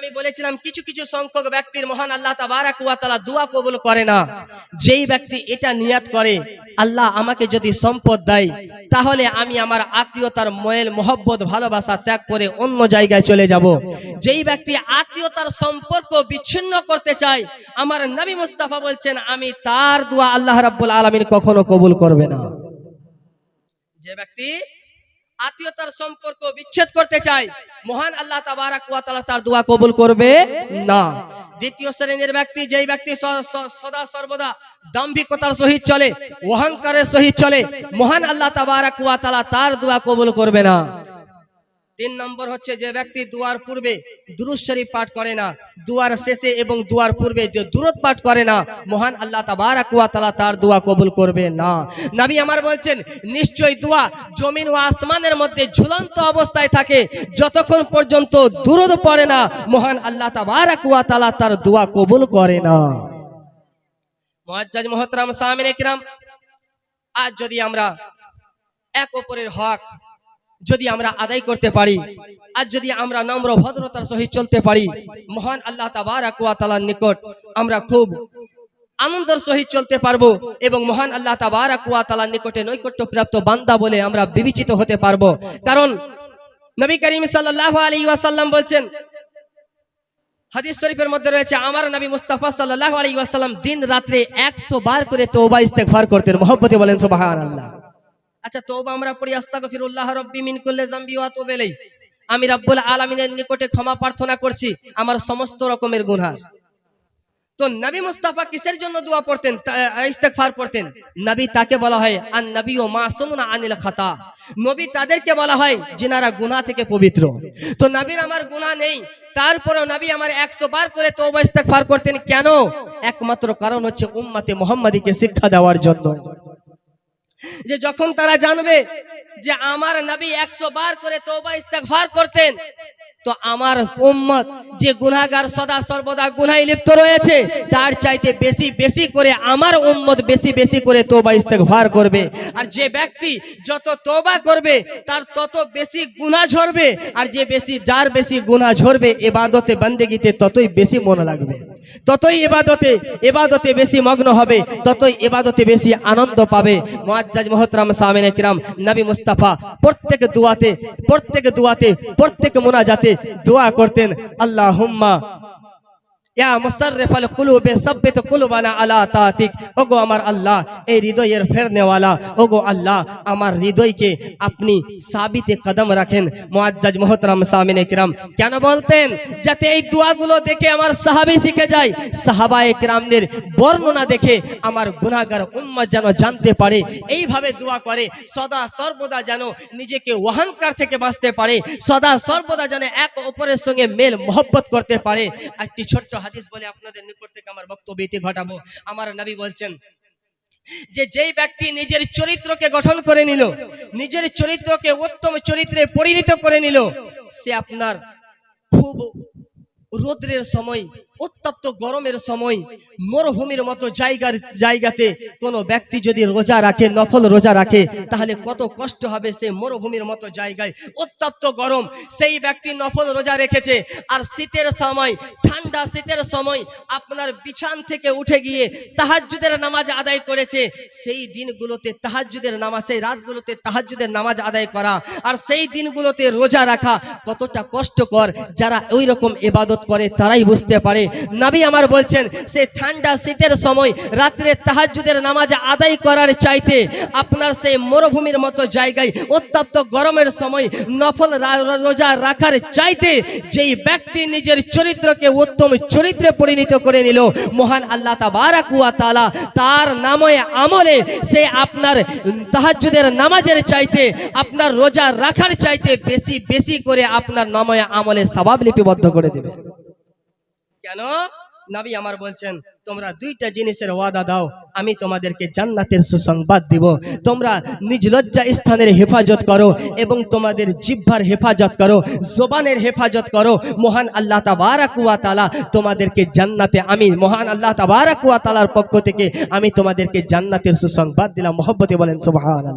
আমি বলেছিলাম, কিছু কিছু সংখ্যক ব্যক্তির মহান আল্লাহ তাবারাক ওয়া তাআলা দোয়া কবুল করে না। যেই ব্যক্তি এটা নিয়াত করে, আল্লাহ আমাকে যদি সম্পদ দেয়, তাহলে আমি আমার আত্মীয়তার ময়েল, মোহব্বত, ভালোবাসা ত্যাগ করে অন্য জায়গায় চলে যাব। যেই ব্যক্তি আত্মীয়তার সম্পর্ক বিচ্ছিন্ন করতে চায়, আমার নবী মুস্তাফা বলছেন, আমি তার দোয়া আল্লাহ রাব্বুল আলামিন কখনো কবুল করবে না। যে ব্যক্তি আত্মীয়তার সম্পর্ক বিচ্ছেদ করতে চায় মহান আল্লাহ তাবারাক তার দোয়া কবুল করবে না। দ্বিতীয় শ্রেণির ব্যক্তি, যেই ব্যক্তি সদা সর্বদা দাম্ভিকতার সহিত চলে, অহংকারের সহিত চলে, মহান আল্লাহ তাবারাক ওয়া তার দোয়া কবুল করবে না। তিন নম্বর হচ্ছে যে ব্যক্তি দুয়ার পূর্বে দুরুদ শরীফ পাঠ করে না, দুয়ার শেষে এবং দুয়ার পূর্বে যে দুরুদ পাঠ করে না, মহান আল্লাহ তাবারাক ওয়া তাআলা তার দোয়া কবুল করবে না। নবী আমার বলছেন নিশ্চয় দোয়া জমিন ও আসমানের মধ্যে ঝুলন্ত অবস্থায় থাকে, যতক্ষণ পর্যন্ত দুরুদ পড়ে না, মহান আল্লাহ তাবারাক ওয়া তাআলা তার দোয়া কবুল করে না। মুআজ্জাজ, মুহতারাম সামিনে কিরাম আজ যদি আমরা এক অপরের হক যদি আমরা আদায় করতে পারি, আর যদি আমরা নম্র ভদ্রতার সহিত চলতে পারি, মহান আল্লাহ তাবারাক ওয়া তাআলার নিকট আমরা খুব আনন্দের সহিত চলতে পারব এবং মহান আল্লাহ তাবারাক ওয়া নিকটে নৈকট্য প্রাপ্ত বান্দা বলে আমরা বিবেচিত হতে পারব। কারণ নবী করিম সাল্লাল্লাহু আলাইহি ওয়াসাল্লাম বলছেন, হাদিস শরীফের মধ্যে রয়েছে, আমার নবী মুস্তাফা সাল্লাহ আলাইহি ওয়াসাল্লাম দিন রাত্রে 100 বার করে তওবা, ইস্তেগফার করতেন, মহব্বতে বলেন সুবহানাল্লাহ। আচ্ছা তওবা আমরা পড়ি, আস্তাগফিরুল্লাহ রাব্বি মিন কুল্লি যামবি ওয়া আতুবু আমি রাব্বুল আলামিনের নিকটে ক্ষমা প্রার্থনা করছি, আমার সমস্ত রকমের গুনাহ। তো নবী মুস্তাফা কিসের জন্য দোয়া পড়তেন? ইস্তেগফার পড়তেন। নবী তাকে বলা হয় আন নবী ও মাসুমুন আনিল খাতা। নবী তাদেরকে বলা হয়, যিনারা গুনাহ থেকে পবিত্র। তো নবীর আমার গুনাহ নেই। তারপরেও নবী আমার একশো বার করে তওবা, ইস্তেগফার করতেন। কেন? একমাত্র কারণ হচ্ছে উম্মতে মুহাম্মাদীকে শিক্ষা দেওয়ার জন্য। যে যখন তারা জানবে যে আমার নবী একশো বার করে তওবা ইস্তেগফার করতেন, তো আমার উম্মত যে গুনাহগার সদা সর্বদা গুনায় লিপ্ত রয়েছে, তার চাইতে বেশি বেশি করে আমার উম্মত বেশি বেশি করে তওবা ইস্তেগফার করবে। আর যে ব্যক্তি যত তওবা করবে, তার তত বেশি গুনাহ ঝরবে, আর যে বেশি, যার বেশি গুনাহ ঝরবে ইবাদতে বান্দেগিতে ততই বেশি মন লাগবে। ততই এবাদতে এবাদতে বেশি মগ্ন হবে, ততই এবাদতে বেশি আনন্দ পাবে। মোয়াজ্জাজ মোহতরাম সামিনে কিরাম নবী মুস্তাফা প্রত্যেক দুয়াতে প্রত্যেক দুয়াতে, প্রত্যেক মোনাজাতে দোয়া করতেন, আল্লাহুম্মা ইয়া মুসাররিফাল কুলুবে সাব্বিত কুলুবানা আমার আল্লাহ, এই হৃদয়ের ফেরনেওয়ালা, ওগো আল্লাহ, আমার হৃদয়কে আপনি সাবিতে কদম রাখেন। মুআজ্জাজ মুহতারাম সামিনে কিরাম কেন বলতেন? যাতে এই দোয়াগুলো দেখে আমার সাহাবী শিখে যায় সাহাবায়ে কিরামদের বর্ণনা দেখে আমার গুনাহগার উম্মত যেন জানতে পারে, এইভাবে দোয়া করে, সদা সর্বদা যেন নিজেকে অহংকার থেকে বাঁচতে পারে, সদা সর্বদা যেন এক অপরের সঙ্গে মেল মহব্বত করতে পারে একটি ছোট্ট হাদিস বলে আপনাদের নিকট থেকে আমার বক্তব্য ঘটাবো। আমার নবী বলছেন যে যেই ব্যক্তি নিজের চরিত্রকে গঠন করে নিল, নিজের চরিত্রকে উত্তম চরিত্রে পরিণত করে নিল, সে আপনার খুব রোদ্রের সময় উত্তপ্ত গরমের সময় মরুভূমির মতো জায়গার, জায়গাতে কোনো ব্যক্তি যদি রোজা রাখে, নফল রোজা রাখে, তাহলে কত কষ্ট হবে সে মরুভূমির মতো জায়গায়। উত্তপ্ত গরম, সেই ব্যক্তি নফল রোজা রেখেছে। আর শীতের সময়, ঠান্ডা শীতের সময় আপনার বিছান থেকে উঠে গিয়ে তাহাজ্জুদের নামাজ আদায় করেছে। সেই দিনগুলোতে তাহাজ্জুদের নামাজ, সেই রাতগুলোতে তাহাজ্জুদের নামাজ আদায় করা। আর সেই দিনগুলোতে রোজা রাখা কতটা কষ্টকর, যারা ওই রকম এবাদত করে, তারাই বুঝতে পারে নবী আমার বলছেন, সে ঠান্ডা শীতের সময় রাত্রে তাহাজ্জুদের নামাজ আদায় করার চাইতে আপনার সেই মরুভূমির মতো জায়গায় উত্তপ্ত গরমের সময় নফল রোজা রাখার চাইতে যেই ব্যক্তি নিজের চরিত্রকে উত্তম চরিত্রে পরিণত করে নিল, মহান আল্লাহ তাবারাক ওয়া তাআলা তার নামে আমলে সে আপনার তাহাজ্জুদের নামাজের চাইতে, আপনার রোজা রাখার চাইতে বেশি বেশি করে আপনার নামে আমলে সবাব লিপিবদ্ধ করে দেবে। কেন? নবী আমার বলছেন, তোমরা দুইটা জিনিসের ওয়াদা দাও, আমি তোমাদেরকে জান্নাতের সুসংবাদ দিব। তোমরা নিজ লজ্জা স্থানের হেফাজত করো এবং তোমাদের জিহ্বার হেফাজত করো, জবানের হেফাজত করো। মহান আল্লাহ তাবারাকুয়া তালা তোমাদেরকে জান্নাতে, আমি মহান আল্লাহ তাবারাকুয়া তালার পক্ষ থেকে আমি তোমাদেরকে জান্নাতের সুসংবাদ দিলাম। মহব্বতে বলেন, সুবহানাল্লাহ।